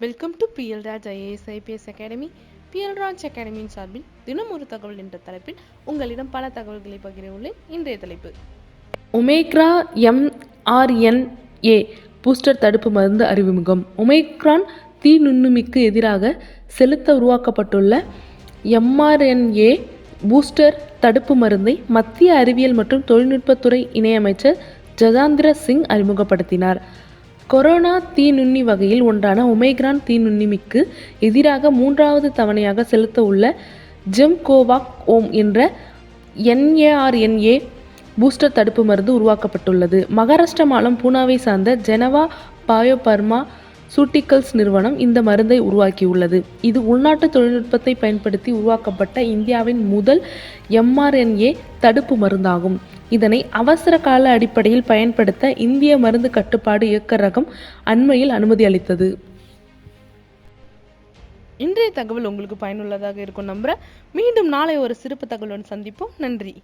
Welcome to B L Raj IAS IPS academy B L Raj அகாடமியின் சார்பில் தினம் ஒரு தகவல் என்ற தலைப்பில் உங்களிடம் பல தகவல்களை பகிர உள்ளேன். இன்றைய தலைப்பு. ஒமேக்ரா எம்ஆர்என்ஏ பூஸ்டர் தடுப்பு மருந்து அறிமுகம் ஒமேக்ரான் தீ நுண்ணுமிக்கு எதிராக செலுத்த உருவாக்கப்பட்டுள்ள எம்ஆர்என்ஏ பூஸ்டர் தடுப்பு மருந்தை மத்திய அறிவியல் மற்றும் தொழில்நுட்பத்துறை இணையமைச்சர் ஜதாந்திர சிங் அறிமுகப்படுத்தினார். கொரோனா தீநுண்ணி வகையில் ஒன்றான ஒமேக்ரான் தீநுண்ணிமிக்கு எதிராக மூன்றாவது தவணையாக செலுத்த உள்ள ஜெம்கோவாக் ஓம் என்ற என்ஏஆர்என்ஏ பூஸ்டர் தடுப்பு மருந்து உருவாக்கப்பட்டுள்ளது. மகாராஷ்டிரா மாநிலம் பூனாவை சார்ந்த ஜெனவா பயோபர்மா சூட்டிக்கல்ஸ் நிறுவனம் இந்த மருந்தை உருவாக்கியுள்ளது. இது உள்நாட்டு தொழில்நுட்பத்தை பயன்படுத்தி உருவாக்கப்பட்ட இந்தியாவின் முதல் எம்ஆர்என்ஏ தடுப்பு மருந்தாகும். இதனை அவசர கால அடிப்படையில் பயன்படுத்த இந்திய மருந்து கட்டுப்பாடு இயக்கரகம் அண்மையில் அனுமதி அளித்தது. இன்றைய தகவல் உங்களுக்கு பயனுள்ளதாக இருக்கும் நம்புற மீண்டும் நாளை ஒரு சிறப்பு தகவலுடன் சந்திப்போம். நன்றி.